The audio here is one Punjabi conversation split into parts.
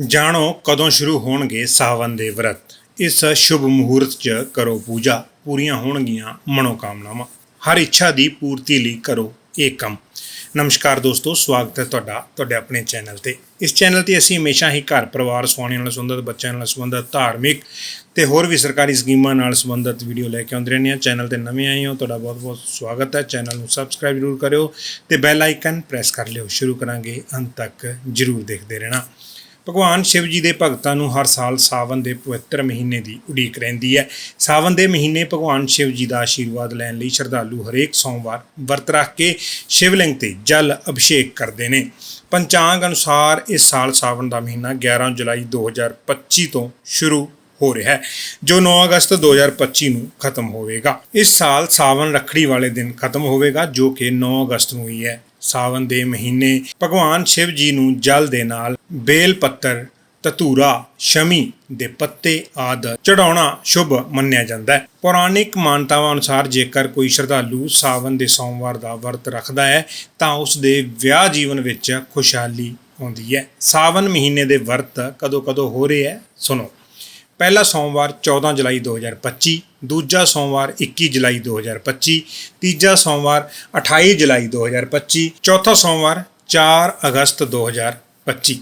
ਜਾਣੋ ਕਦੋਂ ਸ਼ੁਰੂ ਹੋਣਗੇ ਸਾਵਨ ਦੇ ਵਰਤ। ਇਸ ਸ਼ੁਭ ਮਹੂਰਤ 'ਚ ਕਰੋ ਪੂਜਾ, ਪੂਰੀਆਂ ਹੋਣਗੀਆਂ ਮਨੋਕਾਮਨਾਵਾਂ। ਹਰ ਇੱਛਾ ਦੀ ਪੂਰਤੀ ਲਈ ਕਰੋ ਇਹ ਕੰਮ। ਨਮਸਕਾਰ ਦੋਸਤੋ, ਸਵਾਗਤ ਹੈ ਤੁਹਾਡਾ, ਤੁਹਾਡੇ ਆਪਣੇ ਚੈਨਲ ਤੇ। ਇਸ ਚੈਨਲ ਤੇ ਅਸੀਂ ਹਮੇਸ਼ਾ ਹੀ ਘਰ ਪਰਿਵਾਰ ਸਵਾਉਣੇ ਨਾਲ ਸੰਬੰਧਿਤ, ਬੱਚਿਆਂ ਨਾਲ ਸੰਬੰਧਿਤ, ਧਾਰਮਿਕ ਤੇ ਹੋਰ ਵੀ ਸਰਕਾਰੀ ਸਕੀਮਾਂ ਨਾਲ ਸੰਬੰਧਿਤ ਵੀਡੀਓ ਲੈ ਕੇ ਆਉਂਦੇ ਰਹਿੰਦੇ ਹਾਂ। ਚੈਨਲ ਤੇ ਨਵੇਂ ਆਏ ਹੋ, ਤੁਹਾਡਾ ਬਹੁਤ-ਬਹੁਤ ਸਵਾਗਤ ਹੈ। ਚੈਨਲ ਨੂੰ ਸਬਸਕ੍ਰਾਈਬ ਜ਼ਰੂਰ ਕਰਿਓ ਤੇ ਬੈਲ ਆਈਕਨ ਪ੍ਰੈਸ ਕਰ ਲਿਓ। ਸ਼ੁਰੂ ਕਰਾਂਗੇ, ਅੰਤ ਤੱਕ ਜ਼ਰੂਰ ਦੇਖਦੇ ਰਹਿਣਾ। ਭਗਵਾਨ ਸ਼ਿਵ ਜੀ ਦੇ ਭਗਤਾਂ ਨੂੰ ਹਰ ਸਾਲ ਸਾਵਨ ਦੇ ਪਵਿੱਤਰ ਮਹੀਨੇ ਦੀ ਉਡੀਕ ਰਹਿੰਦੀ ਹੈ। ਸਾਵਨ ਦੇ ਮਹੀਨੇ ਭਗਵਾਨ ਸ਼ਿਵ ਜੀ ਦਾ ਆਸ਼ੀਰਵਾਦ ਲੈਣ ਲਈ ਸ਼ਰਧਾਲੂ ਹਰੇਕ ਸੋਮਵਾਰ ਵਰਤ ਰੱਖ ਕੇ ਸ਼ਿਵਲਿੰਗ ਤੇ ਜਲ ਅਭਿਸ਼ੇਕ ਕਰਦੇ ਨੇ। ਪੰਚਾਂਗ ਅਨੁਸਾਰ ਇਸ ਸਾਲ ਸਾਵਨ ਦਾ ਮਹੀਨਾ 11 ਜੁਲਾਈ 2025 ਤੋਂ ਸ਼ੁਰੂ ਹੋ ਰਿਹਾ ਹੈ, ਜੋ 9 ਅਗਸਤ 2025 ਨੂੰ ਖਤਮ ਹੋਵੇਗਾ। ਇਸ ਸਾਲ ਸਾਵਨ ਰੱਖੜੀ ਵਾਲੇ ਦਿਨ ਖਤਮ ਹੋਵੇਗਾ, ਜੋ ਕਿ 9 ਅਗਸਤ ਨੂੰ ਹੀ ਹੈ। ਸਾਵਨ ਦੇ ਮਹੀਨੇ ਭਗਵਾਨ ਸ਼ਿਵ ਜੀ ਨੂੰ ਜਲ ਦੇ ਨਾਲ ਬੇਲ ਪੱਤਰ, ਤਤੂਰਾ, ਸ਼ਮੀ ਦੇ ਪੱਤੇ ਆਦ ਚੜਾਉਣਾ ਸ਼ੁਭ ਮੰਨਿਆ ਜਾਂਦਾ ਹੈ। ਪੌਰਾਣਿਕ ਮਾਨਤਾਵਾਂ ਅਨੁਸਾਰ ਜੇਕਰ ਕੋਈ ਸ਼ਰਧਾਲੂ ਸਾਵਨ ਦੇ ਸੋਮਵਾਰ ਦਾ ਵਰਤ ਰੱਖਦਾ ਹੈ, ਤਾਂ ਉਸ ਦੇ ਵਿਆਹ ਜੀਵਨ ਵਿੱਚ ਖੁਸ਼ਹਾਲੀ ਆਉਂਦੀ ਹੈ। ਸਾਵਨ ਮਹੀਨੇ ਦੇ ਵਰਤ ਕਦੋਂ ਕਦੋਂ ਹੋ ਰਹੇ ਹੈ? ਸੁਣੋ। ਪਹਿਲਾ ਸੋਮਵਾਰ 14 ਜੁਲਾਈ 2025 ਦੂਜਾ ਸੋਮਵਾਰ 21 ਜੁਲਾਈ 2025 ਤੀਜਾ ਸੋਮਵਾਰ 28 ਜੁਲਾਈ 2025 ਚੌਥਾ ਸੋਮਵਾਰ 4 ਅਗਸਤ 2025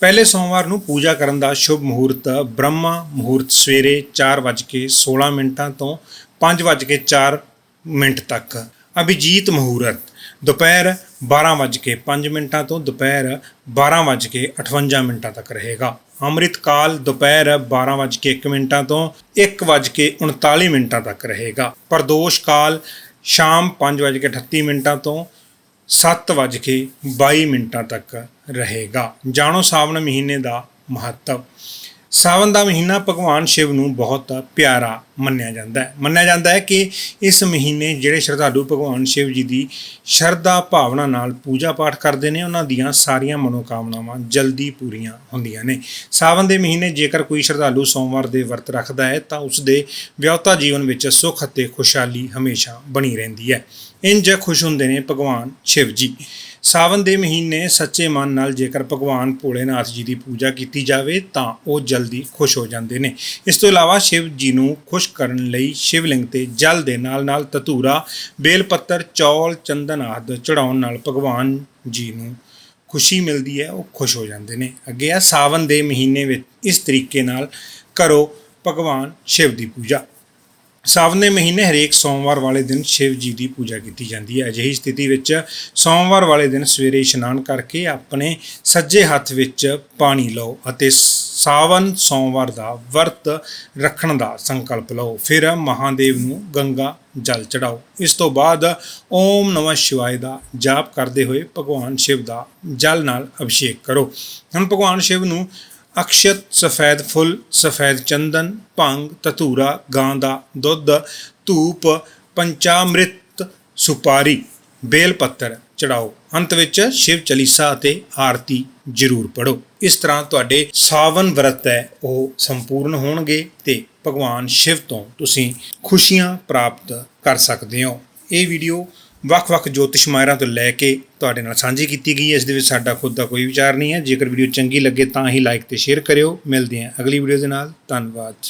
ਪਹਿਲੇ ਸੋਮਵਾਰ ਨੂੰ ਪੂਜਾ ਕਰਨ ਦਾ ਸ਼ੁਭ ਮੁਹੂਰਤ ਬ੍ਰਹਮਾ ਮੁਹੂਰਤ ਸਵੇਰੇ 4:16 ਮਿੰਟਾਂ ਤੋਂ 5:04 ਮਿੰਟ ਤੱਕ। ਅਭਿਜੀਤ ਮੁਹੂਰਤ, ਦੁਪਹਿਰ 12:05 ਮਿੰਟਾਂ ਤੋਂ ਦੁਪਹਿਰ 12:58 ਮਿੰਟਾਂ ਤੱਕ ਰਹੇਗਾ। ਅੰਮ੍ਰਿਤ ਕਾਲ ਦੁਪਹਿਰ 12:01 ਮਿੰਟਾਂ ਤੋਂ 1:39 ਮਿੰਟਾਂ ਤੱਕ ਰਹੇਗਾ। ਪ੍ਰਦੋਸ਼ ਕਾਲ ਸ਼ਾਮ 5:38 ਮਿੰਟਾਂ ਤੋਂ 7:22 ਮਿੰਟਾਂ ਤੱਕ ਰਹੇਗਾ। ਜਾਣੋ ਸਾਵਣ ਮਹੀਨੇ ਦਾ ਮਹੱਤਵ। ਸਾਵਨ ਦਾ ਮਹੀਨਾ ਭਗਵਾਨ ਸ਼ਿਵ ਨੂੰ ਬਹੁਤ ਪਿਆਰਾ ਮੰਨਿਆ ਜਾਂਦਾ ਹੈ। ਮੰਨਿਆ ਜਾਂਦਾ ਹੈ ਕਿ ਇਸ ਮਹੀਨੇ ਜਿਹੜੇ ਸ਼ਰਧਾਲੂ ਭਗਵਾਨ ਸ਼ਿਵ ਜੀ ਦੀ ਸ਼ਰਧਾ ਭਾਵਨਾ ਨਾਲ ਪੂਜਾ ਪਾਠ ਕਰਦੇ ਨੇ, ਉਹਨਾਂ ਦੀਆਂ ਸਾਰੀਆਂ ਮਨੋਕਾਮਨਾਵਾਂ ਜਲਦੀ ਪੂਰੀਆਂ ਹੁੰਦੀਆਂ ਨੇ। ਸਾਵਨ ਦੇ ਮਹੀਨੇ ਜੇਕਰ ਕੋਈ ਸ਼ਰਧਾਲੂ ਸੋਮਵਾਰ ਦੇ ਵਰਤ ਰੱਖਦਾ ਹੈ, ਤਾਂ ਉਸ ਦੇ ਵਿਆਹਤਾ ਜੀਵਨ ਵਿੱਚ ਸੁੱਖ ਅਤੇ ਖੁਸ਼ਹਾਲੀ ਹਮੇਸ਼ਾ ਬਣੀ ਰਹਿੰਦੀ ਹੈ। ਇੰਜ ਖੁਸ਼ ਹੁੰਦੇ ਨੇ ਭਗਵਾਨ ਸ਼ਿਵ ਜੀ। ਸਾਵਨ ਦੇ ਮਹੀਨੇ ਸੱਚੇ ਮਨ ਨਾਲ ਜੇਕਰ ਭਗਵਾਨ ਭੋਲੇਨਾਥ ਜੀ ਦੀ ਪੂਜਾ ਕੀਤੀ ਜਾਵੇ, ਤਾਂ ਉਹ ਜਲਦੀ ਖੁਸ਼ ਹੋ ਜਾਂਦੇ ਨੇ। ਇਸ ਤੋਂ ਇਲਾਵਾ ਸ਼ਿਵ ਜੀ ਨੂੰ ਖੁਸ਼ ਕਰਨ ਲਈ ਸ਼ਿਵਲਿੰਗ ਤੇ ਜਲ ਦੇ ਨਾਲ-ਨਾਲ ਤਤੂਰਾ ਬੇਲ ਪੱਤਰ ਚੌਲ, ਚੰਦਨ ਆਦਿ ਚੜਾਉਣ ਨਾਲ ਭਗਵਾਨ ਜੀ ਨੂੰ ਖੁਸ਼ੀ ਮਿਲਦੀ ਹੈ, ਉਹ ਖੁਸ਼ ਹੋ ਜਾਂਦੇ ਨੇ। ਅੱਗੇ ਆ, ਸਾਵਨ ਦੇ ਮਹੀਨੇ ਵਿੱਚ ਇਸ ਤਰੀਕੇ ਨਾਲ ਕਰੋ ਭਗਵਾਨ ਸ਼ਿਵ ਦੀ ਪੂਜਾ। ਸਾਵਨ ਦੇ ਮਹੀਨੇ ਹਰੇਕ ਸੋਮਵਾਰ ਵਾਲੇ ਦਿਨ ਸ਼ਿਵ ਜੀ ਦੀ ਪੂਜਾ ਕੀਤੀ ਜਾਂਦੀ ਹੈ। ਅਜਿਹੀ ਸਥਿਤੀ ਵਿੱਚ ਸੋਮਵਾਰ ਵਾਲੇ ਦਿਨ ਸਵੇਰੇ ਇਸ਼ਨਾਨ ਕਰਕੇ ਆਪਣੇ ਸੱਜੇ ਹੱਥ ਵਿੱਚ ਪਾਣੀ ਲਓ ਅਤੇ ਸਾਵਨ ਸੋਮਵਾਰ ਦਾ ਵਰਤ ਰੱਖਣ ਦਾ ਸੰਕਲਪ ਲਓ। ਫਿਰ ਮਹਾਦੇਵ ਨੂੰ ਗੰਗਾ ਜਲ ਚੜਾਓ। ਇਸ ਤੋਂ ਬਾਅਦ ਓਮ ਨਮঃ ਸ਼ਿਵਾਏ ਦਾ ਜਾਪ ਕਰਦੇ ਹੋਏ ਭਗਵਾਨ ਸ਼ਿਵ ਦਾ ਜਲ ਨਾਲ ਅਭਿਸ਼ੇਕ ਕਰੋ। ਹੁਣ ਭਗਵਾਨ ਸ਼ਿਵ ਨੂੰ ਅਕਸ਼ਤ, ਸਫੈਦ ਫੁੱਲ, ਸਫੈਦ ਚੰਦਨ, ਭੰਗ ਤਤੂਰਾ ਗਾਂ ਦਾ ਦੁੱਧ, ਧੂਪ, ਪੰਚਾਮ੍ਰਿਤ, ਸੁਪਾਰੀ, ਬੇਲ ਪੱਤਰ ਚੜਾਓ। ਅੰਤ ਵਿੱਚ ਸ਼ਿਵ ਚਲੀਸਾ ਅਤੇ ਆਰਤੀ ਜ਼ਰੂਰ ਪੜੋ ਇਸ ਤਰ੍ਹਾਂ ਤੁਹਾਡੇ ਸਾਵਨ ਵਰਤ ਹੈ, ਉਹ ਸੰਪੂਰਨ ਹੋਣਗੇ ਤੇ ਭਗਵਾਨ ਸ਼ਿਵ ਤੋਂ ਤੁਸੀਂ ਖੁਸ਼ੀਆਂ ਪ੍ਰਾਪਤ ਕਰ ਸਕਦੇ ਹੋ। ਇਹ ਵੀਡੀਓ ਵੱਖ-ਵੱਖ ਜੋਤਿਸ਼ ਮਾਹਿਰਾਂ ਤੋਂ ਲੈ ਕੇ ਤੁਹਾਡੇ ਨਾਲ ਸਾਂਝੀ ਕੀਤੀ ਗਈ ਹੈ। ਇਸ ਦੇ ਵਿੱਚ ਸਾਡਾ ਖੁਦ ਦਾ ਕੋਈ ਵਿਚਾਰ ਨਹੀਂ ਹੈ। ਜੇਕਰ ਵੀਡੀਓ ਚੰਗੀ ਲੱਗੇ ਤਾਂ ਹੀ ਲਾਈਕ ਤੇ ਸ਼ੇਅਰ ਕਰਿਓ। ਮਿਲਦੇ ਹਾਂ ਅਗਲੀ ਵੀਡੀਓ ਦੇ ਨਾਲ। ਧੰਨਵਾਦ।